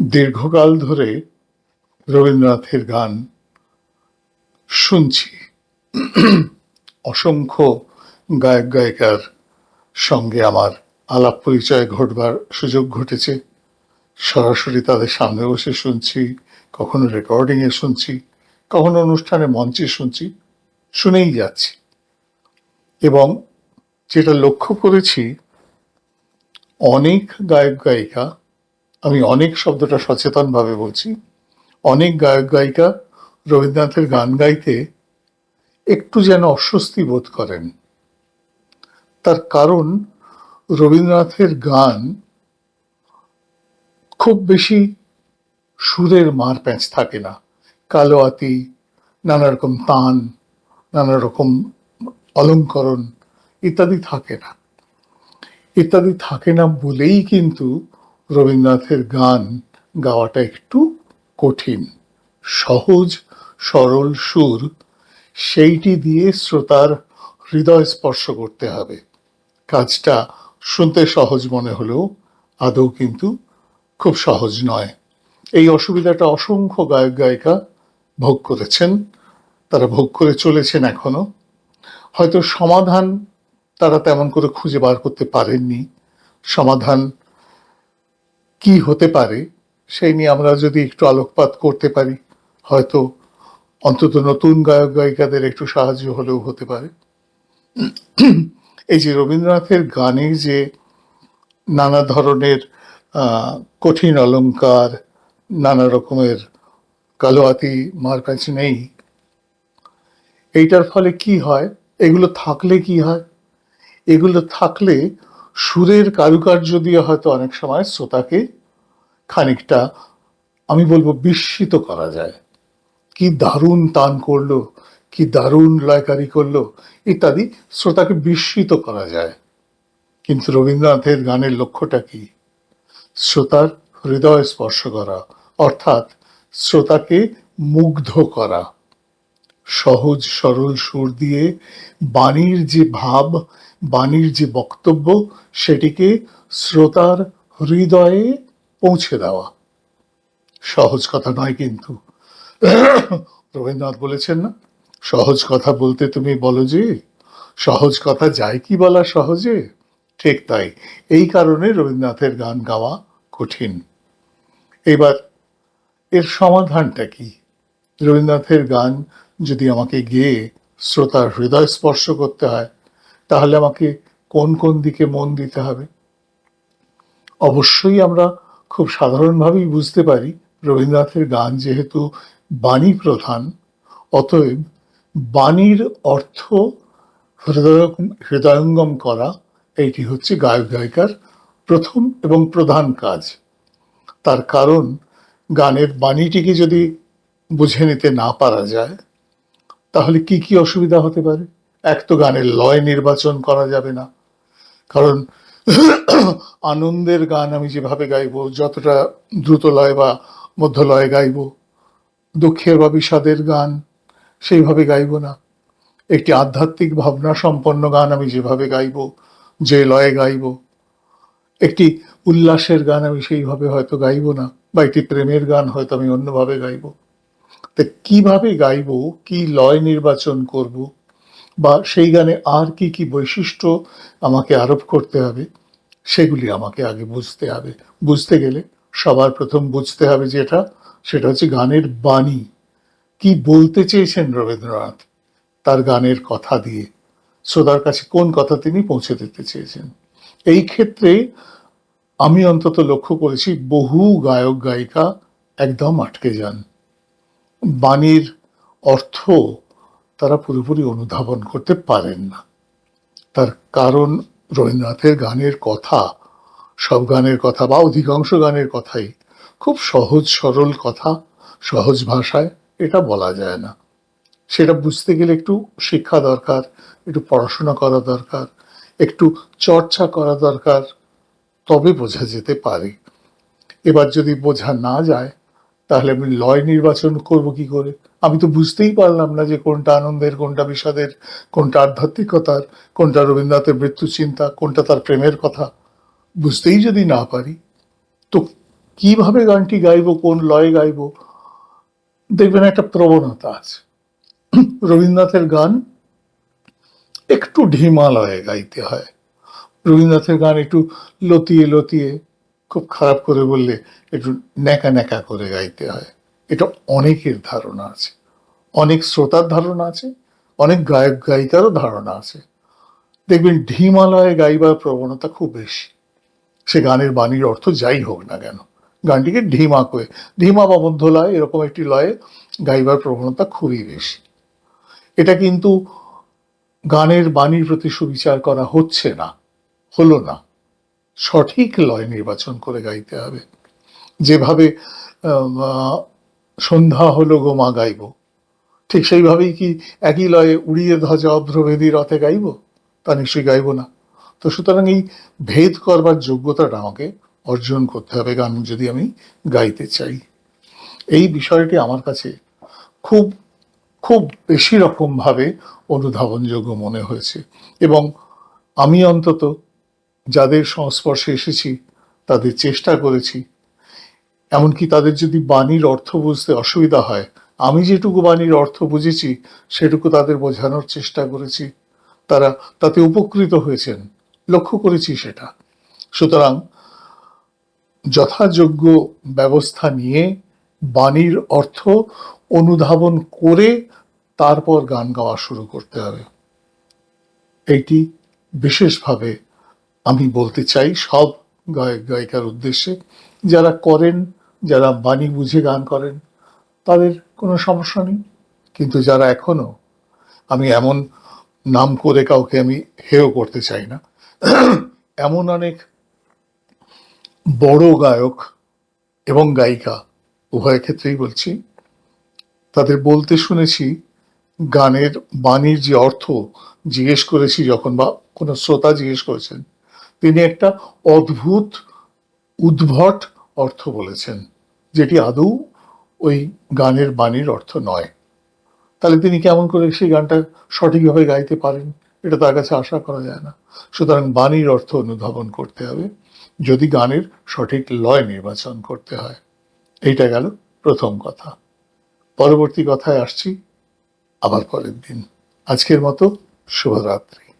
দীর্ঘকাল ধরে রবীন্দ্রনাথের গান শুনছি। অসংখ্য গায়ক, গায়িকার সঙ্গে আমার আলাপ পরিচয় ঘটবার সুযোগ ঘটেছে। সরাসরি তাদের সামনে বসে শুনছি, কখনো রেকর্ডিংয়ে শুনছি, কখনো অনুষ্ঠানে মঞ্চে শুনছি, শুনেই যাচ্ছি। এবং যেটা লক্ষ্য করেছি, অনেক গায়ক, গায়িকা আমি অনেক শব্দটা সচেতনভাবে বলছি। অনেক গায়ক, গায়িকা রবীন্দ্রনাথের গান গাইতে একটু যেন অস্বস্তি বোধ করেন। তার কারণ রবীন্দ্রনাথের গান খুব বেশি সুরের মার প্যাঁচ থাকে না। কালো আতি নানা রকম তান নানা রকম অলঙ্করণ ইত্যাদি থাকে না। ইত্যাদি থাকে না বলেই কিন্তু রবীন্দ্রনাথের গান গাওয়াটা একটু কঠিন। সহজ, সরল সুর, সেইটি দিয়ে শ্রোতার হৃদয় স্পর্শ করতে হবে। কাজটা শুনতে সহজ মনে হলেও আদৌ কিন্তু খুব সহজ নয়। এই অসুবিধাটা অসংখ্য গায়ক গায়িকা ভোগ করেছেন, তারা ভোগ করে চলেছেন এখনও। হয়তো সমাধান তারা তেমন করে খুঁজে বার করতে পারেননি। সমাধান কি হতে পারে, সেই নিয়ে আমরা যদি একটু আলোকপাত করতে পারি, হয়তো অন্তত নতুন গায়ক গায়িকাদের একটু সাহায্য হলেও হতে পারে। এই যে রবীন্দ্রনাথের গানে যে নানা ধরনের কঠিন অলঙ্কার নানা রকমের কালোয়াতি মারপ্যাচ নেই, এইটার ফলে কি হয়? এগুলো থাকলে কি হয়? এগুলো থাকলে সুরের কারুকার্য দিয়ে হয়তো অনেক সময় শ্রোতাকে খানিকটা, আমি বলব বিস্মিত করা যায়। কি দারুণ তান করল, কি দারুণ লয়কারি করল, ইত্যাদি শ্রোতাকে বিস্মিত করা যায়। কিন্তু রবীন্দ্রনাথের গানের লক্ষ্যটা কি? শ্রোতার হৃদয় স্পর্শ করা, অর্থাৎ শ্রোতাকে মুগ্ধ করা। সহজ, সরল সুর দিয়ে বাণীর যে ভাব, বাণীর যে বক্তব্য, সেটিকে শ্রোতার হৃদয়ে পৌঁছে দেওয়া। সহজ কথা নয় কিন্তু। রবীন্দ্রনাথ বলেছেন না, সহজ কথা বলতে তুমি বলো যে, সহজ কথা যায় কি বলা সহজে? ঠিক তাই, এই কারণে রবীন্দ্রনাথের গান গাওয়া কঠিন। এবার এর সমাধানটা কি? রবীন্দ্রনাথের গান যদি আমাকে গেয়ে শ্রোতার হৃদয় স্পর্শ করতে হয়, তাহলে আমাকে কোন কোন দিকে মন দিতে হবে? অবশ্যই আমরা খুব সাধারণভাবেই বুঝতে পারি রবীন্দ্রনাথের গান যেহেতু বাণী প্রধান, অতএব বাণীর অর্থ হৃদয়, হৃদয়ঙ্গম করা, এইটি হচ্ছে গায়ক গায়িকার প্রথম এবং প্রধান কাজ। তার কারণ গানের বাণীটিকে যদি বুঝে নিতে না পারা যায় তাহলে কি কি অসুবিধা হতে পারে? এক তো গানের লয় নির্বাচন করা যাবে না। কারণ আনন্দের গান আমি যেভাবে গাইব, যতটা দ্রুত লয় বা মধ্য লয়ে গাইবো, দুঃখের বা বিষাদের গান সেইভাবে গাইব না। একটি আধ্যাত্মিক ভাবনা সম্পন্ন গান আমি যেভাবে গাইব, যে লয়ে গাইব, একটি উল্লাসের গান আমি সেইভাবে হয়তো গাইবো না, বা একটি প্রেমের গান হয়তো আমি অন্যভাবে গাইবো। তা কীভাবে গাইবো? কি লয় নির্বাচন করব? বা সেই গানে আর কি কি বৈশিষ্ট্য আমাকে আরোপ করতে হবে, সেগুলি আমাকে আগে বুঝতে হবে। বুঝতে গেলে সবার প্রথম বুঝতে হবে যেটা, সেটা হচ্ছে গানের বাণী। কি বলতে চেয়েছেন রবীন্দ্রনাথ তার গানের কথা দিয়ে? শ্রোতার কাছে কোন কথা তিনি পৌঁছে দিতে চেয়েছেন? এই ক্ষেত্রে আমি অন্তত লক্ষ্য করেছি বহু গায়ক গায়িকা একদম আটকে যান। বাণীর অর্থ তারা পুরোপুরি অনুধাবন করতে পারেন না। তার কারণ রবীন্দ্রনাথের গানের কথা, সব গানের কথা বা অধিকাংশ গানের কথাই খুব সহজ সরল কথা, সহজ ভাষায় এটা বলা যায় না। সেটা বুঝতে গেলে একটু শিক্ষা দরকার, একটু পড়াশোনা করা দরকার, একটু চর্চা করা দরকার, তবে বোঝা যেতে পারে। এবার যদি বোঝা না যায় তাহলে আমি লয় নির্বাচন করব কি করে? আমি তো বুঝতেই পারলাম না যে কোনটা আনন্দের, কোনটা বিষাদের, কোনটা আধ্যাত্মিকতার, কোনটা রবীন্দ্রনাথের মৃত্যু চিন্তা, কোনটা তার প্রেমের কথা। বুঝতেই যদি না পারি, তো কীভাবে গানটি গাইব, কোন লয়ে গাইব? দেখবেন একটা প্রবণতা আছে। রবীন্দ্রনাথের গান একটু ঢিমালয়ে গাইতে হয়। রবীন্দ্রনাথের গান একটু লতিয়ে লতিয়ে খুব খারাপ করে বললে একটু ন্যাকা ন্যাকা করে গাইতে হয়। এটা অনেকের ধারণা আছে। অনেক শ্রোতার ধারণা আছে, অনেক গায়ক গায়িকারও ধারণা আছে। দেখবেন ঢিমালয়ে গাইবার প্রবণতা খুব বেশি। সে গানের বাণীর অর্থ যাই হোক না কেন, গানটিকে ঢিমা করে, ঢিমা বা মধ্য লয় এরকম একটি লয়ে গাইবার প্রবণতা খুবই বেশি। এটা কিন্তু গানের বাণীর প্রতি সুবিচার করা হচ্ছে না, হলো না। সঠিক লয় নির্বাচন করে গাইতে হবে। যেভাবে সন্ধ্যা হলো গো মা গাইব, ঠিক সেইভাবেই কি একই লয়ে উড়িয়ে ধ্বজা অভ্রভেদী রথে গাইব? তা নিশ্চয়ই গাইব না। তো সুতরাং এই ভেদ করবার যোগ্যতাটা আমাকে অর্জন করতে হবে গান যদি আমি গাইতে চাই। এই বিষয়টি আমার কাছে খুব খুব বেশি রকমভাবে অনুধাবনযোগ্য মনে হয়েছে এবং আমি অন্তত যাদের সংস্পর্শে এসেছি, তাদের চেষ্টা করেছি। এমনকি তাদের যদি বাণীর অর্থ বুঝতে অসুবিধা হয়, আমি যেটুকু বাণীর অর্থ বুঝেছি, সেটুকু তাদের বোঝানোর চেষ্টা করেছি। তারা তাতে উপকৃত হয়েছেন। লক্ষ্য করেছি সেটা। সুতরাং যথাযোগ্য ব্যবস্থা নিয়ে বাণীর অর্থ অনুধাবন করে তারপর গান গাওয়া শুরু করতে হবে। এইটি বিশেষভাবে আমি বলতে চাই সব গায়ক, গায়িকার উদ্দেশ্যে যারা করেন, যারা বাণী বুঝে গান করেন, তাদের কোনো সমস্যা নেই। কিন্তু যারা এখনও, আমি এমন নাম করে কাউকে আমি হেয় করতে চাই না। এমন অনেক বড় গায়ক এবং গায়িকা উভয় ক্ষেত্রেই বলছি, তাদের বলতে শুনেছি গানের বাণীর যে অর্থ জিজ্ঞেস করেছি যখন বা কোনো শ্রোতা জিজ্ঞেস করেছেন তিনি একটা অদ্ভুত, উদ্ভট অর্থ বলেছেন, যেটি আদৌ ওই গানের বাণীর অর্থ নয়। তাহলে তিনি কেমন করে সেই গানটা সঠিকভাবে গাইতে পারেন? এটা তার কাছে আশা করা যায় না। সুতরাং বাণীর অর্থ অনুধাবন করতে হবে, যদি গানের সঠিক লয় নির্বাচন করতে হয়। এইটা গেল প্রথম কথা। পরবর্তী কথায় আসছি। আবার পরের দিন। আজকের মতো শুভরাত্রি।